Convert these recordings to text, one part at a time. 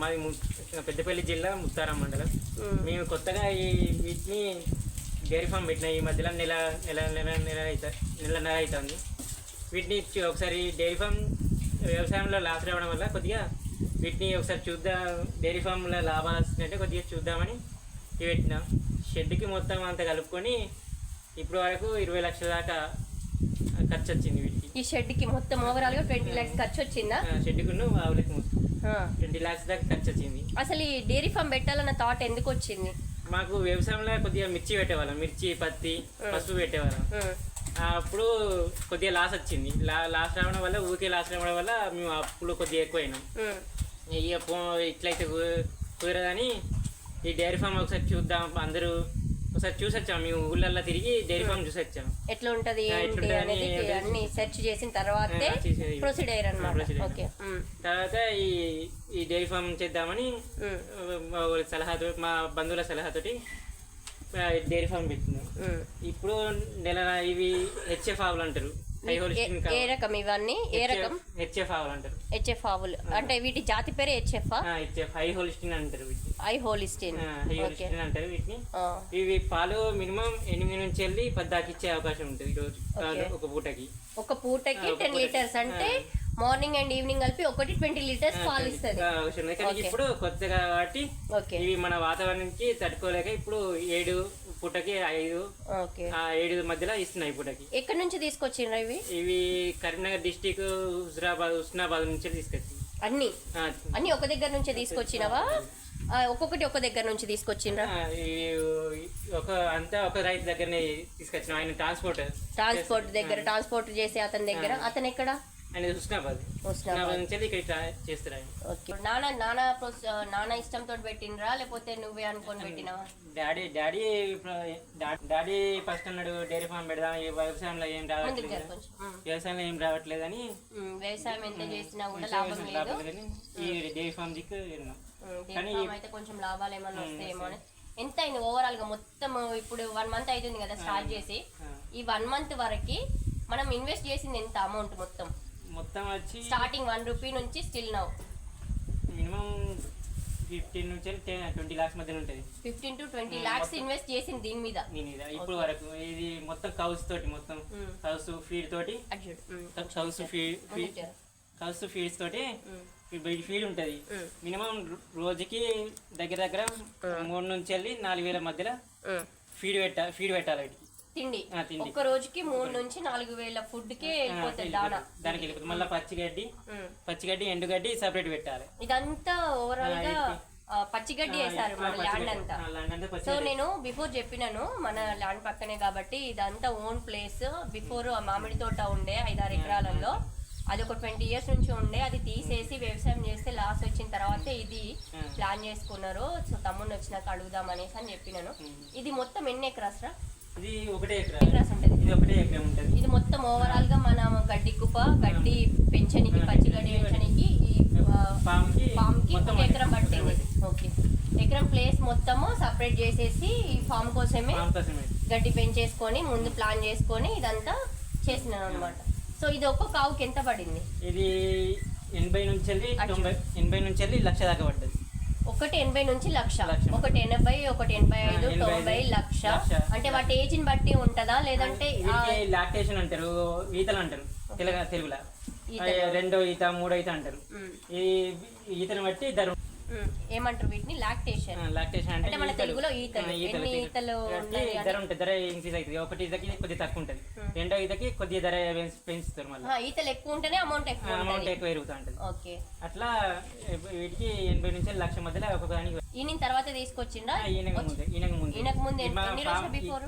మాది పెద్దపల్లి జిల్లా ముత్తారం మండలం. మేము. కొత్తగా ఈ వీటిని డైరీ ఫామ్ పెట్టిన ఈ మధ్యలో నెల నెల నెల నెల అవుతా నెలన్నర అవుతుంది వీటిని ఒకసారి డైరీ ఫామ్ వ్యవసాయంలో లాస్ రావడం వల్ల కొద్దిగా వీటిని ఒకసారి చూద్దాం డైరీ ఫామ్లో లాభాలు వస్తుందంటే కొద్దిగా చూద్దామని పెట్టినాం. షెడ్కి మొత్తం అంతా కలుపుకొని ఇప్పుడు వరకు ఇరవై లక్షల దాకా ఖర్చు వచ్చింది వీటికి. ఈ షెడ్కి మొత్తం ఓవరాల్గా ట్వంటీ లాక్స్ ఖర్చు వచ్చిందా షెడ్కును ఆవులకి ఆ. ట్వంటీ ల్యాక్స్ దాకా ఖర్చు వచ్చింది. అసలు ఈ డైరీ ఫామ్ పెట్టాలన్న థాట్ ఎందుకు వచ్చింది? మాకు వ్యవసాయంలో కొద్దిగా మిర్చి పెట్టేవాళ్ళం. మిర్చి పత్తి పసుపు పెట్టేవాళ్ళం. అప్పుడు కొద్దిగా లాస్ వచ్చింది. లాస్ రావడం వల్ల ఊరికే లాస్ రావడం వల్ల మేము అప్పులు కొద్దిగా ఎక్కువైనాం. ఇక ఇట్లయితే కుదరదని ఈ డైరీ ఫామ్ ఒకసారి చూద్దాం. అందరూ ఒకసారి చూసొచ్చాం మేము ఊళ్ళల్లో తిరిగి డైరీ ఫామ్ చూసొచ్చాం ఎట్లా ఉంటది ఏంటి అనేది అన్ని సెర్చ్ చేసిన తర్వాతే. ప్రొసీడ్ అయ్యారు అనమాట ఓకే. తర్వాత ఈ ఈ డైరీ ఫామ్ చేద్దామని. మా సలహాతో మా బంధువుల సలహాతోటి డైరీ ఫామ్ పెట్టినాం. ఇప్పుడు నెల ఇవి హెచ్ఎఫ్ ఆవులు అంటారు ఏ- రకం ఇవన్నీ? ఏ రకం? హెచ్ఎఫ్ ఆవులు అంటారు. హెచ్ఎఫ్ ఆవులు. అంటే వీటి జాతి పేరే హెచ్ఎఫ్ హెచ్ఎఫ్. హై హోలిస్టిన్ అంటారు వీటిని. ఐ హోలిస్టిన్ హై హోలిస్టిన్ అంటారు వీటిని. ఇవి పాలు మినిమం ఎనిమిది నుంచి వెళ్ళి పద్దాకి ఇచ్చే అవకాశం ఉంటుంది రోజు. ఒక పూటకి. ఒక పూటకి టెన్. లీటర్స్ అంటే మార్నింగ్ అండ్ ఈవినింగ్ కలిపి ఒకటి ట్వంటీ లీటర్స్ పాలు ఇస్తుంది. ఇప్పుడు కొత్తగా కాబట్టి ఓకే. ఇవి మన వాతావరణానికి తట్టుకోలేక ఇప్పుడు ఏడు పూటకి ఐదు ఓకే. ఆ ఏడు మధ్యలో ఇస్తున్నాయి పూటకి. ఎక్కడి నుంచి తీసుకొచ్చిండ్రా ఇవి? ఇవి కరీంనగర్ డిస్టిక్ హుజరాబాద్ హుస్నాబాద్ నుంచి తీసుకొచ్చింది. అన్ని? ఆ, అన్ని ఒక దగ్గర నుంచే తీసుకొచ్చినవా? ఆ, ఒక్కొక్కటి ఒక దగ్గర నుంచి తీసుకొచ్చిండ్రా? ఆ, ఇవి ఒక అంతా ఒక రైతు దగ్గరనే తీసుకొచ్చిన. ఆయన ట్రాన్స్పోర్ట్ ట్రాన్స్పోర్ట్ దగ్గర ట్రాన్స్పోర్ట్ చేసే అతని దగ్గర. అతను ఎక్కడ? హుస్నాబాద్ హుస్నాబాద్ నుంచి ఇక్కడ చేస్తారు? ఓకే. నాన్న నాన్న ప్రొస్- నాన్న ఇష్టంతో పెట్టినరా లేకపోతే నువ్వే అనుకొని పెట్టినావా? డాడీ డాడీ డాడీ ఫస్ట్ అన్నాడు డైరీ ఫామ్ పెడదాం ఈ వ్యవసాయంలో ఏం రావట్లేదు. వ్యవసాయంలో ఏం ఉమ్, వ్యవసాయం ఎంత చేసినా కూడా లాభం లేదు. ఈ డైరీ ఫామ్ దిక్కు కానీ అయితే కొంచెం లాభాలు వస్తాయేమో అని. ఎంత అయింది ఓవరాల్గా? మొత్తం ఇప్పుడు వన్ మంత్ అవుతుంది కదా స్టార్ట్ చేసి. ఈ వన్ మంత్ వరకి మనం ఇన్వెస్ట్ చేసింది ఎంత? అమౌంట్ మొత్తం. మొత్తం వచ్చి స్టార్టింగ్ వన్ రూపీ నుంచి స్టిల్ నౌ మినిమం ఫిఫ్టీన్ నుంచి ట్వంటీ లాక్స్ మధ్యన ఉంటుంది. Fifteen to twenty lakhs invest చేసింది దీని మీద. నేను ఇది ఇప్పుడు వరకు ఇది మొత్తం కౌస్ తోటి మొత్తం. కౌస్ ఫీడ్ తోటి కౌస్ ఫీడ్. కౌస్ ఫీడ్స్ తోటి ఫీడ్ ఉంటుంది. ఉమ్, మినిమం రోజుకి దగ్గర దగ్గర మూడు నుంచి వెళ్ళి నాలుగు వేల మధ్యలో. ఫీడ్ పెట్టా ఫీడ్ పెట్టాలి వీటికి. తిండి. ఒక్క రోజుకి మూడు నుంచి నాలుగు వేల ఫుడ్ కే వెళ్ళిపోతుంది దానా. దానికి వెళ్ళిపోతుంది మళ్ళీ పచ్చిగడ్డి. పచ్చిగడ్డి ఎండుగడ్డి సపరేట్ పెట్టాలి. ఇదంతా ఓవరాల్గా పచ్చిగడ్డి వేసారు మన ల్యాండ్ అంతా. సో నేను బిఫోర్ చెప్పినాను మన ల్యాండ్ పక్కనే కాబట్టి ఇదంతా ఓన్ ప్లేస్ బిఫోర్ మామిడి తోట ఉండే ఐదారు ఎకరాలలో అది ఒక ట్వంటీ ఇయర్స్ నుంచి ఉండే అది తీసేసి వ్యవసాయం చేస్తే లాస్ వచ్చిన తర్వాత ఇది. ప్లాన్ చేసుకున్నారు. సో తమ్ముని వచ్చినాక అడుగుదాం అనేసి అని చెప్పినాను. ఇది మొత్తం ఎన్ని ఎకరాస్ రా? ఇది ఒకటే ఎకరా. ఇది ఒకటే ఎకరం ఉంటుంది. ఇది మొత్తం ఓవరాల్గా మనం గడ్డి కుప్ప గడ్డి పెంచనికి పచ్చిగడ్డి పెంచనికి ఈ ఫామ్కి ఫామ్కి మొత్తం ఒక ఎకరం పట్టింది. ఓకే. ఎకరం ప్లేస్ మొత్తము సపరేట్ చేసేసి ఈ ఫామ్ కోసమే గడ్డి పెంచేసుకొని ముందు ప్లాన్ చేసుకొని ఇదంతా చేసినాను అనమాట సో ఇది ఒక్కొక్క ఆవుకి ఎంత పడింది? ఇది ఎనభై నుంచి తొంభై ఎనభై నుంచి లక్ష దాకా పడ్డది. ఒకటి ఎనభై నుంచి లక్ష. లక్ష. ఒకటి ఎనభై ఒకటి ఎనభై ఐదు తొంభై లక్ష. అంటే వాటి ఏజ్ని బట్టి ఉంటదా? లేదంటే లాక్టేషన్ అంటారు ఈతలు అంటారు తెలుగు తెలుగులో. రెండో ఈత మూడో ఈత అంటారు. ఈ ఈతను బట్టి ధర ఏమంటారు వీటిని? లాక్టేషన్. లాక్టేషన్ అంటే మన. తెలుగులో ఈతలు. ఎన్ని ఈతలు. ధర ఉంటుంది ధర ఇంక్రీజ్ అవుతుంది. ఒకటి ఈతకి కొద్దిగా తక్కువ ఉంటుంది. రెండో ఈతకి కొద్దిగా ధర పెంచ్- పెంచుతారు మళ్ళీ. ఈతలు ఎక్కువ ఉంటేనే అమౌంట్ ఎక్కువ అమౌంట్ ఎక్కువ పెరుగుతూ ఉంటుంది. ఓకే. అట్లా వీటికి ఎనభై నుంచి లక్ష మధ్యలో ఒక్కొక్క దానికి ఈయన తర్వాత తీసుకొచ్చిండా? ఈయనకు ముందు ఈయనకు ముందు. ఈయనకు ముందు ఎన్ని రోజులు బిఫోర్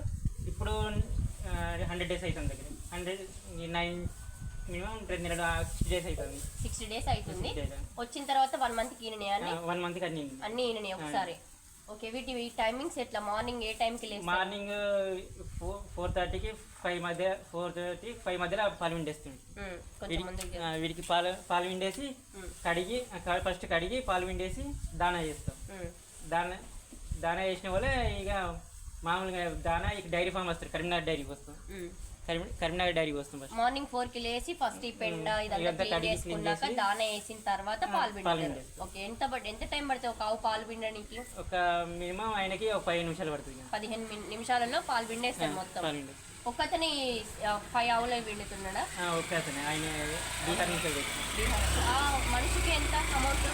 ఇప్పుడు హండ్రెడ్ డేస్ అవుతుంది. దగ్గర హండ్రెడ్ నైన్ రెండు నెలలు డేస్ అవుతుంది సిక్స్టీ డేస్ అవుతుంది. వచ్చిన తర్వాత వన్ మంత్ అని వన్ మంత్కి అన్ని ఒకసారి. ఓకే వీటి టైమింగ్స్ ఎట్లా? మార్నింగ్ ఏ టైంకి లేస్తారు? మార్నింగ్ ఫోర్ థర్టీకి ఫైవ్ మధ్య ఫోర్ థర్టీ ఫైవ్ మధ్యలో పాలు విండేస్తుంది వీడికి పాలు పాలు విండేసి కడిగి ఫస్ట్ కడిగి పాలు విండేసి దానా చేస్తాం. దానా దానా చేసిన వల్ల ఇక మామూలుగా దానా ఇక డైరీ ఫామ్ వస్తారు కరీంనగర్ డైరీకి వస్తాం. కరీంనగర్ డైరీకి వస్తాం ఫస్ట్ మార్నింగ్ ఫోర్కి లేసి ఫస్ట్ ఈ పెండ ఇదంతా క్లీన్ చేసుకున్నాక చేసి, దాన వేసిన తర్వాత పాలు పిండేది. ఓకే ఎంత ఎంత టైం పడుతుంది? ఒక ఆవు పాలు పిండడానికి? ఒక మినిమం ఆయనకి ఒక పదిహేను నిమిషాలు పడుతుంది. పదిహేను నిమిషాలలో పాలు పిండేస్తారు మొత్తం. ఒక్కతని ఫైవ్ ఆవులు పిండుతున్నాడా? ఆ, ఓకే అతనే. ఆయన బీహార్ నుంచి. బీహార్. మనిషికి ఎంత amount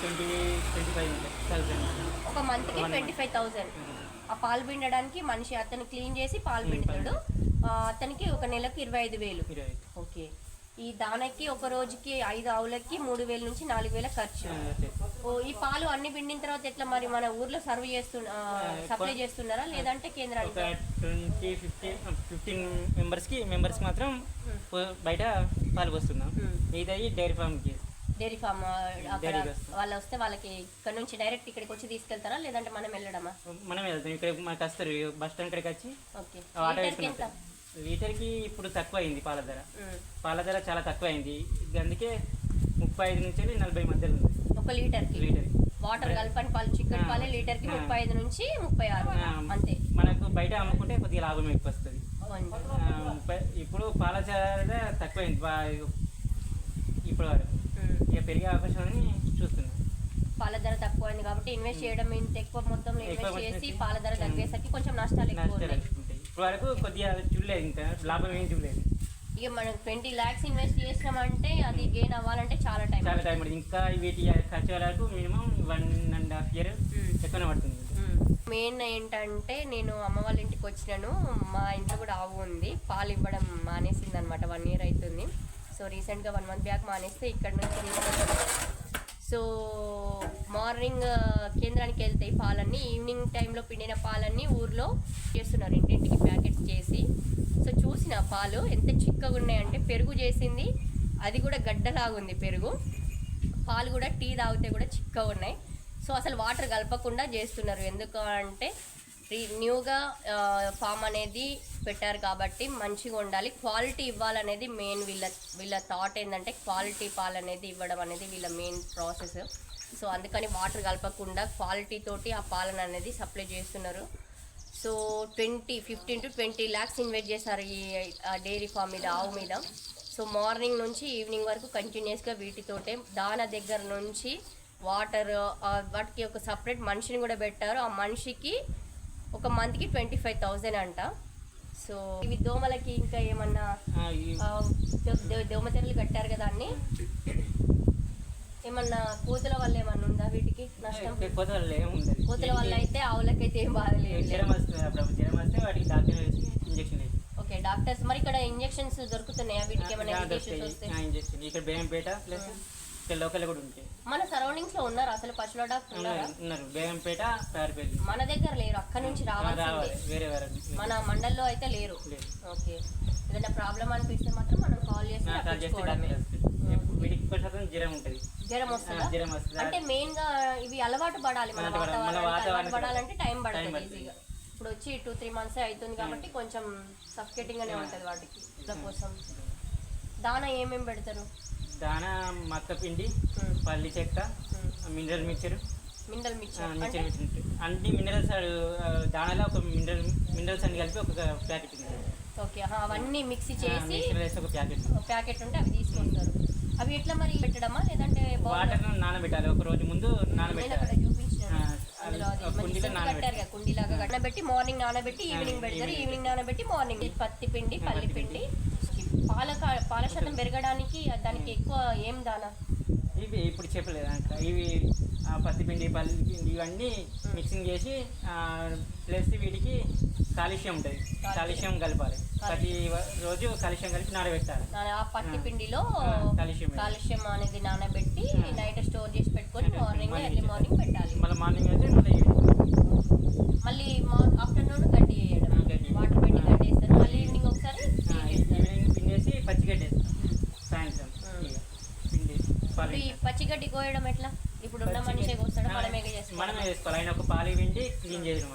twenty twenty five thousand ఒక మంత్కి ట్వంటీ ఫైవ్ థౌసండ్. ఆ పాలు పిండడానికి మనిషి అతను క్లీన్ చేసి పాలు పిండుతాడు. అతనికి ఒక నెలకు ఇరవై ఐదు వేలు. ఓకే. ఈ దానకి ఒక రోజుకి ఐదు ఆవులకి మూడు వేల నుంచి నాలుగు వేల ఖర్చు. ఓ ఈ పాలు అన్ని పిండిన తర్వాత ఎట్లా మరి మన ఊర్లో సర్వ్ చేస్తు సప్లై చేస్తున్నారా? లేదంటే కేంద్రానికి? ట్వంటీ ఫిఫ్టీన్ ఫిఫ్టీన్ మెంబర్స్కి మెంబర్స్కి మాత్రం బయట పాలు పోస్తున్నాం. మిగతాయి డైరీ ఫామ్కి. డైరీ ఫామ్ అక్కడ. వాళ్ళు వస్తే వాళ్ళకి ఇక్కడ నుంచి డైరెక్ట్ ఇక్కడికి వచ్చి తీసుకెళ్తారా? లేదంటే మనం వెళ్ళడమా? మనం వెళ్తాం. ఇక్కడ మాకు వస్తారు బస్ స్టాండ్ ఇక్కడికి వచ్చి ఆటో లీటర్కి ఇప్పుడు తక్కువ అయింది పాల ధర. పాల ధర చాలా తక్కువ అయింది అందుకే ముప్పై ఐదు నుంచి నలభై మధ్యలో ఉంది. ఒక లీటర్కి? లీటర్కి. వాటర్ కలపని పాలు చికెన్ పాలే లీటర్కి. ముప్పై ఐదు నుంచి ముప్పై ఆరు. అంతే. మనకు బయట అమ్ముకుంటే కొద్దిగా లాభం ఎక్కువ వస్తుంది ఇప్పుడు పాల ధర తక్కువైంది ఇప్పుడు. ఇక పెరిగే అవకాశం అని చూస్తున్నాం. పాల ధర తక్కువ అయింది కాబట్టి ఇన్వెస్ట్ చేయడం ఇంత ఎక్కువ మొత్తంలో ఇన్వెస్ట్ చేసి పాల ధర తగ్గేసరికి కొంచెం నష్టాలు ఎక్కువ ఉన్నాయి. ఇప్పుడు వరకు కొద్దిగా చూడలేదు ఇంకా లాభం ఏం చూడలేదు. ఇక మనం ట్వంటీ ల్యాక్స్ ఇన్వెస్ట్ చేసినామంటే అది గెయిన్ అవ్వాలంటే చాలా టైం చాలా టైం పడుతుంది. ఇంకా వీటి ఖర్చు వరకు minimum one and half year ఎక్కువనే పడుతుంది. మెయిన్ ఏంటంటే నేను అమ్మ వాళ్ళ ఇంటికి వచ్చినాను. మా ఇంట్లో కూడా ఆవు ఉంది. పాలు ఇవ్వడం మానేసింది అనమాట వన్ ఇయర్ అవుతుంది. సో రీసెంట్గా వన్ మంత్ బ్యాక్ మానేస్తే ఇక్కడ నుంచి సో మార్నింగ్ కేంద్రానికి వెళ్తాయి పాలన్నీ ఈవినింగ్ టైంలో పిండిన పాలన్నీ ఊర్లో చేస్తున్నారు. ఇంటింటికి ప్యాకెట్స్ చేసి సో చూసిన పాలు ఎంత చిక్కగా ఉన్నాయంటే పెరుగు చేసింది. అది కూడా గడ్డలాగుంది పెరుగు. పాలు కూడా టీ తాగితే కూడా చిక్కగా ఉన్నాయి. సో అసలు వాటర్ కలపకుండా చేస్తున్నారు. ఎందుకు అంటే రీ- న్యూగా ఫామ్ అనేది పెట్టారు కాబట్టి మంచిగా ఉండాలి. క్వాలిటీ ఇవ్వాలనేది మెయిన్ వీళ్ళ వీళ్ళ థాట్ ఏంటంటే క్వాలిటీ పాలు అనేది ఇవ్వడం అనేది వీళ్ళ మెయిన్ ప్రాసెస్. సో అందుకని వాటర్ కలపకుండా క్వాలిటీ తోటి ఆ పాలన అనేది సప్లై చేస్తున్నారు. So twenty fifteen to twenty lakhs invest చేశారు ఈ డైరీ ఫామ్ మీద ఆవు మీద. సో మార్నింగ్ నుంచి ఈవినింగ్ వరకు కంటిన్యూస్గా వీటితోటే దాన దగ్గర నుంచి వాటర్ వాటికి ఒక సపరేట్ మనిషిని కూడా పెట్టారు. ఆ మనిషికి ఒక మంత్కి ట్వంటీ ఫైవ్ థౌజండ్ అంట. సో ఇవి దోమలకి ఇంకా ఏమన్నా దోమతెరలు కట్టారు కదా అన్ని. ఏమన్నా కోతుల వల్ల ఏమన్నా ఉందా వీటికి నష్టం? కోతుల వల్ల అయితే ఆవులకైతే ఏం బాధ లేదు. జ్వరం వస్తుంది అప్పుడు జ్వరం వస్తే వాటికి డాక్టర్ వేసి ఇంజక్షన్ వేసి. ఓకే డాక్టర్స్ మరి ఇక్కడ ఇంజెక్షన్స్ దొరుకుతున్నాయా? వీటికి ఏమైనా ఆ, ఇరిటేషన్స్ దొరుకుతాయి. వస్తే? ఆ, ఇంజక్షన్. ఇక్కడ బేగంపేట ప్లస్ ఇక్కడ లోకల్ కూడా ఉంటాయి మన సరౌండింగ్స్లో ఉన్నారు? అసలు పశువుల డాక్టర్ ఉన్నారా బేగంపేట పేరుపల్లి మన దగ్గర లేరు. అక్కడ నుంచి రావాలి. వేరే వేరే మన మండల్లో అయితే లేరు. లేదు. ఓకే. ఏదైనా ప్రాబ్లం అనిపిస్తే మాత్రం మనం కాల్ చేసి ఆ, కాల్ చేస్తే రప్పించుకోవడమే డాక్టర్ వస్తారు. ఎప్పుడు వీటికి ఎక్కువ శాతం జ్వరం ఉంటుంది. జ్వరం ఆ, వస్తుందా జ్వరం వస్తుంది. అంటే మెయిన్గా ఇవి అలవాటు పడాలి. మన అలవాటు పడాలి. మన వాతావరణానికి అలవాటు వాతావరణానికి పడాలంటే టైం పడుతుంది పడుతుంది. ఈజీగా ఇప్పుడు వచ్చి టూ త్రీ మంత్స్ అవుతుంది కాబట్టి కొంచెం సఫికేటింగ్ గానే ఉంటుంది వాటికి. ఇట్లా కోసం దానా ఏమేమి పెడతారు? దానా మక్క పిండి పల్లి చెక్క. Mineral mixture. Mineral mixture. అన్ని మినరల్స్ దానాలో ఒక మినరల్ మినరల్స్ అన్ని కలిపి ఒక ప్యాకెట్ ఉంది ఓకే అవన్నీ మిక్సీ చేసి ఒక ప్యాకెట్ ఒక ప్యాకెట్ ఉంటే అవి తీసుకొస్తారు. అవి ఎట్లా మరి పెట్టడమా? లేదంటే వాటర్ నానబెట్టాలి. ఒక రోజు ముందు నేను నానబెట్టాలి. కుండీలాగా నానబెట్టి మార్నింగ్ నానబెట్టి ఈవినింగ్ పెడతారు. ఈవినింగ్ నానబెట్టి మార్నింగ్. పత్తి పిండి పల్లి పిండి. పాల కా- పాల శాతం పెరగడానికి దానికి ఎక్కువ ఏం దానా? ఇవి ఇప్పుడు చెప్పలేదు అంట. ఇవి ఆ, పత్తి పిండి పల్లి పిండి ఇవన్నీ మిక్సింగ్ చేసి ప్లస్ వీటికి కాలుష్యం ఉంటుంది. కాలుష్యం. కలపాలి. ప్రతి రోజు కాలుష్యం కలిపి నానబెట్టాలి. ఆ పత్తి పిండిలో కాల్షియం కాలుష్యం అనేది నానబెట్టి నైట్ స్టోర్ చేసి పెట్టుకొని మార్నింగ్ ఎర్లీ మార్నింగ్ పెట్టాలి. మళ్ళీ మార్నింగ్ అయితే మళ్ళీ మళ్ళీ ఆఫ్టర్నూన్ గడ్డి వేయడం ఆ, గడ్డి. వాటర్ పెట్టి గడ్డి వేస్తారు మళ్ళీ ఈవినింగ్ ఒకసారి ఆ, clean చేస్తారు ఈవినింగ్ పిండేసి పచ్చిగడ్డేస్తాం సాయంత్రం ఉమ్. ఇక పిండి ఇప్పుడు పాలు ఈ పచ్చిగడ్డి కోయడం ఎట్లా? ఇప్పుడు ఉన్న మనిషే కోస్తాడు? మనమే చేసుకోవాలి మనమే వేసుకోవాలి ఆయన ఒక పాలు పిండి క్లీన్ చేయడం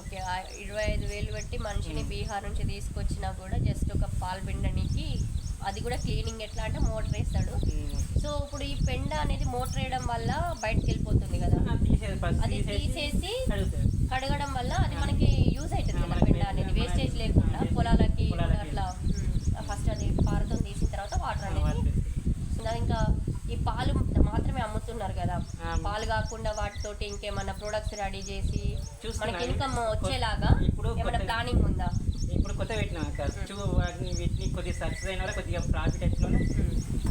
ఓకే ఇరవై ఐదు వేలు పెట్టి మనిషిని బీహార్ నుంచి తీసుకొచ్చినా కూడా జస్ట్ ఒక పాలు పిండడానికి అది కూడా క్లీనింగ్ ఎట్లా అంటే మోటార్ వేస్తాడు. సో ఇప్పుడు ఈ పెండ అనేది మోటార్ వేయడం వల్ల బయటకు వెళ్ళిపోతుంది కదా. అది తీసేసి కడగడం వల్ల అది మనకి యూజ్ అవుతుంది పెండ అనేది. వేస్టేజ్ లేకుండా పొలాలకి పొలాలకి. అట్లా ఫస్ట్ అది పారతో తీసిన తర్వాత వాటర్ అనేది ఇంకా ఇంకా ఈ పాలు మాత్రమే అమ్ముతున్నారు కదా ఆ. పాలు కాకుండా వాటితోటి ఇంకేమన్నా ప్రొడక్ట్స్ రెడీ చేసి. మనకి ఇన్కమ్ వచ్చేలాగా ఇప్పుడు ఏమైనా ప్లానింగ్ ఉందా? ఇప్పుడు కొత్త పెట్టినా వాటిని వీటిని కొద్దిగా సక్సెస్ అయిన వల్ల కొద్దిగా ప్రాఫిట్ వచ్చిన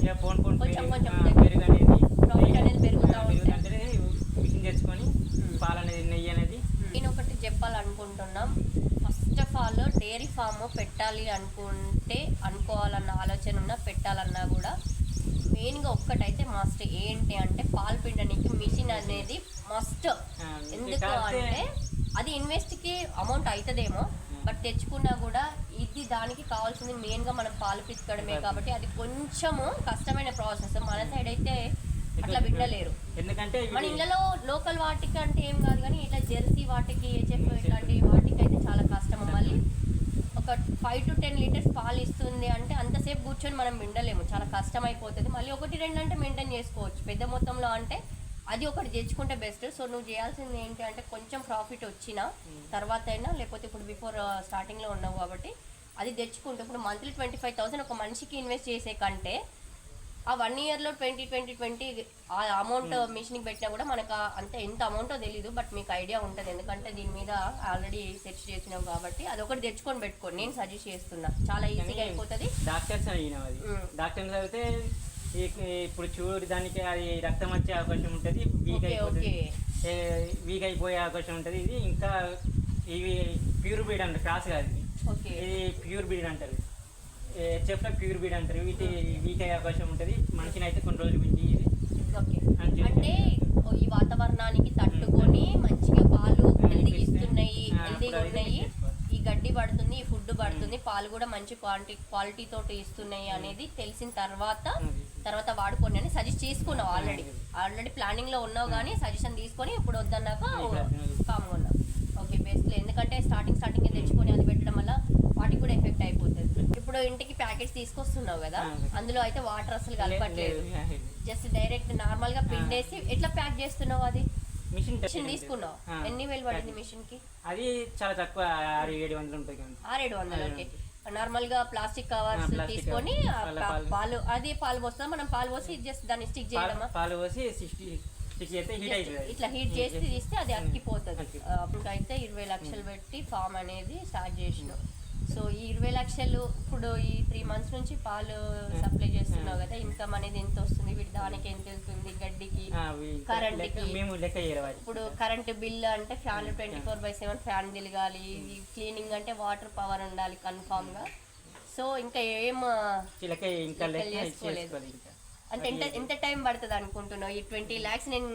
ఇక ఫోన్ ఫోన్ కొంచెం కొంచెం పెరుగు అనేది పెరుగుతా. పెరుగుతుంటే మిషన్ తెచ్చుకొని పాలు అనేది నెయ్యి అనేది. నేను ఒకటి చెప్పాలనుకుంటున్నాం. First of all dairy farm పెట్టాలి అనుకుంటే అనుకోవాలన్న ఆలోచన ఉన్నా పెట్టాలన్నా కూడా మెయిన్గా ఒక్కటైతే మస్ట్ ఏంటి అంటే పాలు పిండడానికి మిషన్ అనేది మస్ట్. ఎందుకు అంటే అది ఇన్వెస్ట్కి అమౌంట్ అవుతుందేమో బట్ తెచ్చుకున్నా కూడా ఇది దానికి కావాల్సింది మెయిన్గా మనం పాలు పితకడమే కాబట్టి అది కొంచెము కష్టమైన ప్రాసెస్. మన సైడ్ అయితే అట్లా వినలేరు ఎందుకంటే మన ఇళ్ళలో లోకల్ వాటికి అంటే ఏం కాదు కానీ ఇట్లా జెర్సీ వాటికి హెచ్ఎఫ్ ఇట్లాంటి వాటికి అయితే చాలా కష్టం. మళ్ళీ ఒక ఫైవ్ టు టెన్ లీటర్స్ పాలు ఇస్తుంది అంటే అంతసేపు కూర్చొని మనం విండలేము చాలా కష్టం అయిపోతుంది మళ్ళీ ఒకటి రెండు అంటే మెయింటైన్ చేసుకోవచ్చు. పెద్ద మొత్తంలో అంటే అది ఒకటి తెచ్చుకుంటే బెస్ట్ సో నువ్వు చేయాల్సింది ఏంటి అంటే కొంచెం ప్రాఫిట్ వచ్చినా తర్వాత అయినా లేకపోతే ఇప్పుడు బిఫోర్ స్టార్టింగ్లో ఉన్నావు కాబట్టి అది తెచ్చుకుంటే ఇప్పుడు మంత్లీ ట్వంటీ ఫైవ్ థౌసండ్ ఒక మనిషికి ఇన్వెస్ట్ చేసే కంటే ఆ వన్ ఇయర్లో ట్వంటీ ట్వంటీ ట్వంటీ ఆ అమౌంట్ మిషన్కి పెట్టినా కూడా మనకు అంత ఎంత అమౌంటో తెలీదు బట్ మీకు ఐడియా ఉంటుంది. ఎందుకంటే దీని మీద ఆల్రెడీ సెర్చ్ చేసినాం కాబట్టి అది ఒకటి తెచ్చుకొని పెట్టుకోండి. నేను సజెస్ట్ చేస్తున్నా. చాలా ఈజీగా అయిపోతుంది. డాక్టర్స్ మ్మ్. డాక్టర్స్ ఈ- ఇప్పుడు చూడు దానికి అది రక్తం వచ్చే అవకాశం ఉంటుంది వీక్ అయిపోతుంది. ఓకే వీక్ అయిపోయే అవకాశం ఉంటుంది. ఇది ఇంకా ఇవి ప్యూర్ బ్రీడ్ అంటారు క్రాస్ కాదు ఇది. ప్యూర్ బ్రీడ్ అంటారు. హెచ్ఎఫ్లో ప్యూర్ బ్రీడ్ అంటారు. వీటి వీక్ అయ్యే అవకాశం ఉంటుంది. మనిషిని అయితే కొన్ని రోజులు మించి ఇది. అంటే ఈ వాతావరణానికి తట్టుకొని మంచిగా పాలు హెల్దీ ఇస్తున్నాయి హెల్దీగా అది ఉన్నాయి. ఈ గడ్డి పడుతుంది ఈ ఫుడ్ పడుతుంది. పాలు కూడా మంచి క్వాలిటీ క్వాలిటీ తోటి ఇస్తున్నాయి అనేది తెలిసిన తర్వాత తర్వాత వాడుకోండి అని సజెస్ట్ చేసుకున్నావు ఆల్రెడీ ఆల్రెడీ ప్లానింగ్లో ఉన్నావు కానీ సజెషన్ తీసుకొని ఇప్పుడు వద్దన్నాక కామ్గా ఉన్నావు ఓకే బెస్ట్ ఎందుకంటే స్టార్టింగ్ స్టార్టింగ్ తెచ్చుకొని అది పెట్టడం వల్ల వాటికి కూడా ఎఫెక్ట్ అయిపోతుంది. ఇప్పుడు ఇంటికి ప్యాకెట్స్ తీసుకొస్తున్నావు కదా. అందులో అయితే వాటర్ అసలు కలపట్లేదు. లేదు. జస్ట్ డైరెక్ట్ నార్మల్గా పిండేసి ఎట్లా ప్యాక్ చేస్తున్నావు అది? Machine machine. తీసుకున్నావు. ఎన్ని వేలు పడింది మిషన్కి అది చాలా తక్కువ ఆరు ఏడు వందలు ఉంటుంది కానీ ఆరేడు వందలు ఓకే. నార్మల్గా ప్లాస్టిక్ కవర్స్ తీసుకొని పాలు. అది పాలు పోస్తాం మనం పాలు పోసి జస్ట్ దాన్ని స్టిక్ చేయడమా? పాలు పోసి ఇట్లా హీట్ చేసి తీస్తే అది అక్కిపోతుంది అక్కిపోతుంది. అయితే ఇరవై లక్షలు పెట్టి ఫామ్ అనేది స్టార్ట్ చేసిన. సో ఈ ఇరవై లక్షలు ఇప్పుడు ఈ త్రీ మంత్స్ నుంచి పాలు సప్లై చేస్తున్నావు కదా ఇన్కమ్ అనేది ఎంత వస్తుంది? వీటి దానికి ఎంత వెళ్తుంది? గడ్డికి ఆ, అవి ఇంకా Current లెక్క- కి. మేము లెక్క చేయరు వాటి ఇప్పుడు కరెంట్ బిల్ అంటే fan twenty four by seven fan తిరగాలి క్లీనింగ్ అంటే వాటర్ పవర్ ఉండాలి కన్ఫామ్గా. సో ఇంకా ఏం చేసుకోలేదు. అంటే ఎంత ఎంత టైం పడుతుంది అనుకుంటున్నావు? ఈ ట్వంటీ లాక్స్ నేను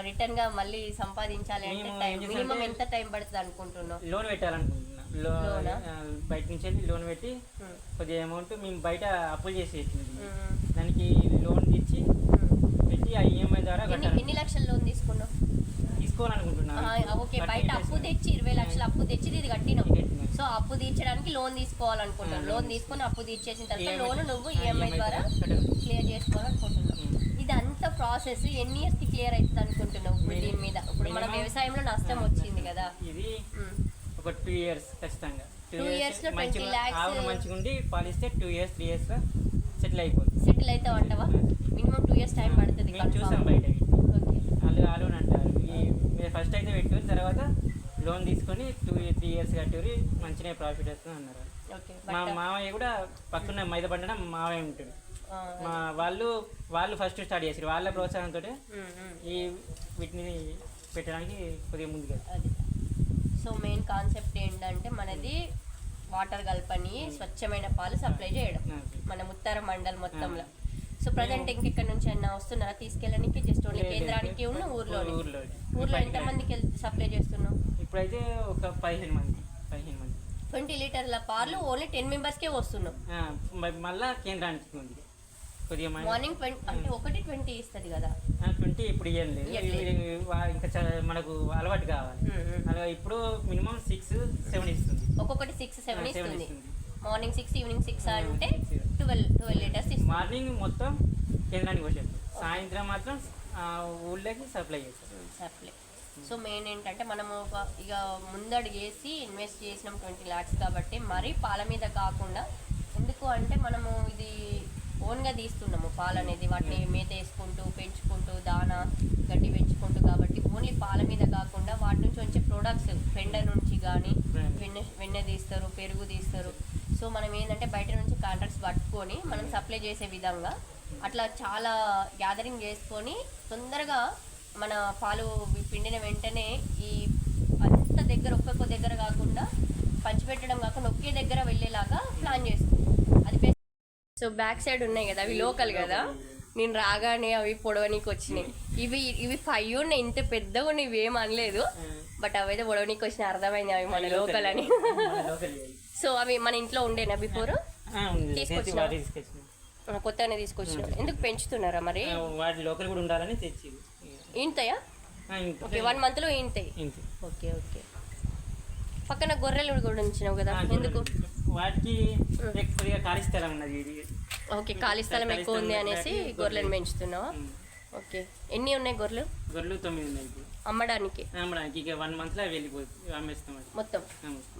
రిటర్న్గా మళ్ళీ సంపాదించాలి అంటే మినిమం ఎంత టైం పడుతుంది అనుకుంటున్నావు? లోన్ పెట్టాలనుకుంటున్నా. లోన్? బయట నుంచి లోన్ పెట్టి కొద్దిగా అమౌంట్ మేము బయట అప్పులు చేసి దానికి లోన్ తెచ్చి ఉమ్. పెట్టి ఆ ఈఎంఐ ద్వారా ఎన్ని లక్షల లోన్ తీసుకున్నావు? తీసుకోవాలనుకుంటున్నా ఆ, ఓకే బయట అప్పు తెచ్చి ఇరవై లక్షల అప్పు తెచ్చి ఇది కట్టినాం. సో అప్పు తీర్చడానికి లోన్ తీసుకోవాలనుకుంటున్నావు. ఆ, లోన్ తీసుకొని అప్పు తీర్చేసిన తర్వాత EMI లోన్ నువ్వు ఈఎంఐ ద్వారా కట్టాలి. క్లియర్ చేసుకోవాలనుకుంటున్నావు. ఉమ్. ఇది అంత ప్రాసెస్ ఎన్ని ఇయర్స్కి క్లియర్ అవుతుంది అనుకుంటున్నావు ఇప్పుడు దీని మీద. ఇప్పుడు మన వ్యవసాయంలో నష్టం వచ్చింది కదా. ఇది. ఒక టూ ఇయర్స్ ఖచ్చితంగా. లో 20 lakhs- ఆవులు మంచిగా ఉండి పాలిస్తే two years three years settle అయిపోతుంది. సెటిల్ అయితే అంటావా మినిమం టూ ఇయర్స్ టైం పడుతుంది మేము చూసాం బయట. వాళ్ళు వాళ్ళు అంటారు. మీరు ఫస్ట్ అయితే పెట్టు తర్వాత లోన్ తీసుకొని టూ త్రీ ఇయర్స్ కట్టూరి మంచిగా ప్రాఫిట్ వస్తుంది అన్నారు మా మామయ్య కూడా పక్కన మైద పండడం మామయ్య ఉంటుంది మా వాళ్ళు వాళ్ళు ఫస్ట్ స్టార్ట్ చేసారు వాళ్ళ ప్రోత్సాహంతో. ఈ వీటిని పెట్టడానికి కొద్దిగా అది. సో మెయిన్ కాన్సెప్ట్ ఏంటంటే మనది వాటర్ కలపని స్వచ్ఛమైన పాలు సప్లై చేయడం. మన ఉత్తర మండల్ మొత్తంలో. సో ప్రజెంట్ ఇంకెక్కడ నుంచి అన్న వస్తున్నారా? తీసుకెళ్ళడానికి జస్ట్ ఓన్లీ కేంద్రానికి ఉన్న ఊర్లో ఊర్లో. ఎంత మందికి సప్లై చేస్తున్నావు ఇప్పుడైతే ఒక పదిహేను మంది పదిహేను మంది. ట్వంటీ లీటర్ల పాలు ఓన్లీ టెన్ మెంబర్స్కే మ- మళ్ళా కేంద్రానికి ఉంది. కొద్దిగా మార్నింగ్ అంటే ఒకటి ట్వంటీ ఇస్తుంది కదా. ట్వంటీ ఇప్పుడు ఇవ్వం లేదు. ఇయ్యట్లేదు. ఇవి- వా- ఇంకా మనకు అలవాటు కావాలి. అలా ఇప్పుడు మినిమం సిక్స్ సెవెన్ ఇస్తుంది. ఒక్కొక్కటి సిక్స్ సెవెన్ ఇస్తుంది. మార్నింగ్ సిక్స్ ఈవినింగ్ సిక్స్ అంటే. ట్వెల్వ్ ట్వెల్వ్ లీటర్స్ మార్నింగ్ మొత్తం కేంద్రానికి వచ్చేది సాయంత్రం మాత్రం ఊళ్ళోకి సప్లై చేస్తారు సప్లై. సో మెయిన్ ఏంటంటే మనము ఒక ఇక ముందడుగు వేసి ఇన్వెస్ట్ చేసినాం ట్వంటీ ల్యాక్స్ కాబట్టి మరీ పాల మీద కాకుండా ఎందుకు అంటే మనము ఇది ఓన్గా తీస్తున్నాము పాలు అనేది వాటిని మేత వేసుకుంటూ పెంచుకుంటూ దానా గడ్డి పెంచుకుంటూ కాబట్టి ఓన్లీ పాల మీద కాకుండా వాటి నుంచి వచ్చే ప్రొడక్ట్స్ పెండ నుంచి కానీ వెన్నె వెన్నె తీస్తారు పెరుగు తీస్తారు. సో మనం ఏంటంటే బయట నుంచి కాంట్రాక్ట్స్ పట్టుకొని మనం సప్లై చేసే విధంగా అట్లా చాలా గ్యాదరింగ్ చేసుకొని తొందరగా మన పాలు పిండిన వెంటనే ఈ అంత దగ్గర ఒక్కొక్క దగ్గర కాకుండా పంచిపెట్టడం కాకుండా ఒకే దగ్గర వెళ్ళేలాగా ప్లాన్ చేసుకుంటాం. అది సో బ్యాక్ సైడ్ ఉన్నాయి కదా అవి లోకల్ కదా. నేను రాగానే అవి పొడవనీకి వచ్చినాయి. ఇవి ఇవి ఫైవ్ ఉన్నాయి ఇంత పెద్దగా ఉన్నాయి ఇవి ఏం అనలేదు బట్ అవైతే పొడవనీకి వచ్చిన అర్థమైంది అవి మన లోకల్ అని. సో అవి మన ఇంట్లో ఉండేనా బిఫోర్ తీసుకొచ్చినా? కొత్తగానే తీసుకొచ్చిన ఎందుకు పెంచుతున్నారా మరి? వాటి లోకల్ కూడా ఉండాలని తెచ్చి. ఈంతయా ఓకే వన్ మంత్లో ఈంతాయి ఇంతే. ఓకే ఓకే పక్కన గొర్రెలు కూడా ఉంచినావు కదా ఎందుకు? వాటికి కొద్దిగా ఖాళీ స్థలం ఉన్నది ఇది. ఓకే ఖాళీ స్థలం ఎక్కువ ఉంది అనేసి గొర్రెలను పెంచుతున్నావా. ఓకే ఎన్ని ఉన్నాయి గొర్రెలు? గొర్రెలు తొమ్మిది ఉన్నాయి ఇప్పుడు. అమ్మడానికి? అమ్మడానికి ఇక వన్ మంత్లో వెళ్ళిపోతుంది అమ్మేస్తాం మొత్తం.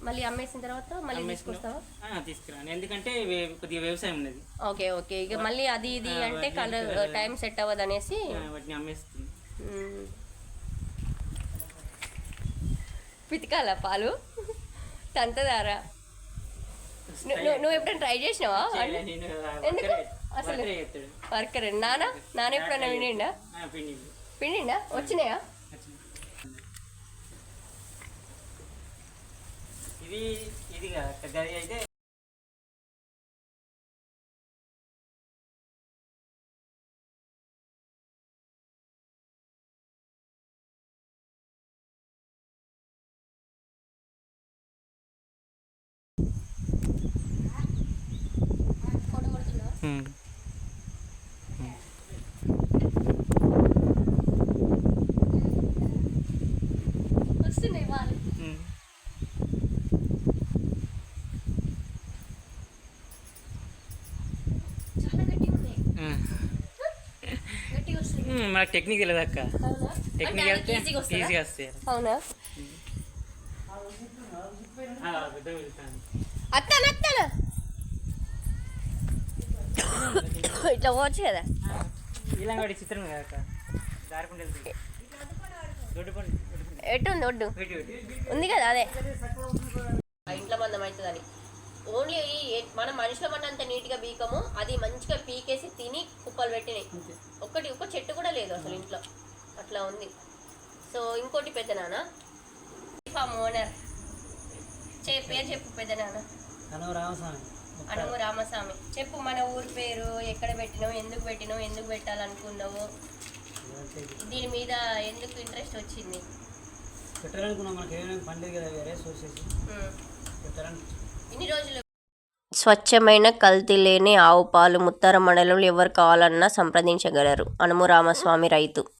మళ్ళీ అమ్మేసిన తర్వాత మళ్ళీ. తీసుకొస్తావా? తీసుకురాను. ఎందుకంటే కొద్దిగా వ్యవసాయం ఉన్నది. ఓకే ఓకే ఇక మళ్ళీ అది ఇది అంటే కలర్ టైం సెట్ అవ్వదు అనేసి వాటిని అమ్మేస్తుంది మ్మ్. పితకాలా పాలు? తంతదారా? నువ్వు నువ్వు ఎప్పుడైనా ట్రై చేసినావా ఎందుకు? అసలు? వర్కరే నానా నాన్న ఎప్పుడైనా వినిండా. పిండిండా వచ్చినాయా. ఇది ఇది కాదు, గది అయితే మనకు టెక్నిక్ తెలియదు అక్క అవునా టెక్నిక్ అంటే వెళ్తే ఈజీగా వస్తుందా ఈజీగా వస్తాయి అవునా ఆ, పెద్ద వెళ్తాను అత్తాను అత్తాను ఇట్లా పోవచ్చు కదా. చిత్రం. ఎటు ఉంది ఒడ్డు. ఉంది కదా అదే. ఇంట్లో మందం అవుతుందని ఓన్లీ మన మనుషుల మన అంత నీట్గా బీకము అది మంచిగా పీకేసి తిని కుప్పలు పెట్టినాయి. ఒక్కటి ఒక్క చెట్టు కూడా లేదు అసలు ఇంట్లో. అట్లా ఉంది. సో ఇంకోటి పెద్ద నాన్న. ఫామ్ ఓనర్ చే పేరు చెప్పు పెద్ద నాన్న. హలో రామస్వామి. అనుము రామస్వామి. చెప్పు మన ఊరి పేరు ఎక్కడ పెట్టినావు ఎందుకు పెట్టినావు ఎందుకు పెట్టాలనుకున్నావు? దీని మీద ఎందుకు ఇంట్రెస్ట్ వచ్చింది? పెట్టాలనుకున్నాం మనకి ఏమైనా పండుగ కదా వేరే చూసేసి. ఉమ్. పెట్టాలని. ఇన్ని రోజులు స్వచ్ఛమైన కల్తీ లేని ఆవు పాలు ముత్తార మండలంలో ఎవరు కావాలన్నా సంప్రదించగలరు. అనుము రామస్వామి రైతు.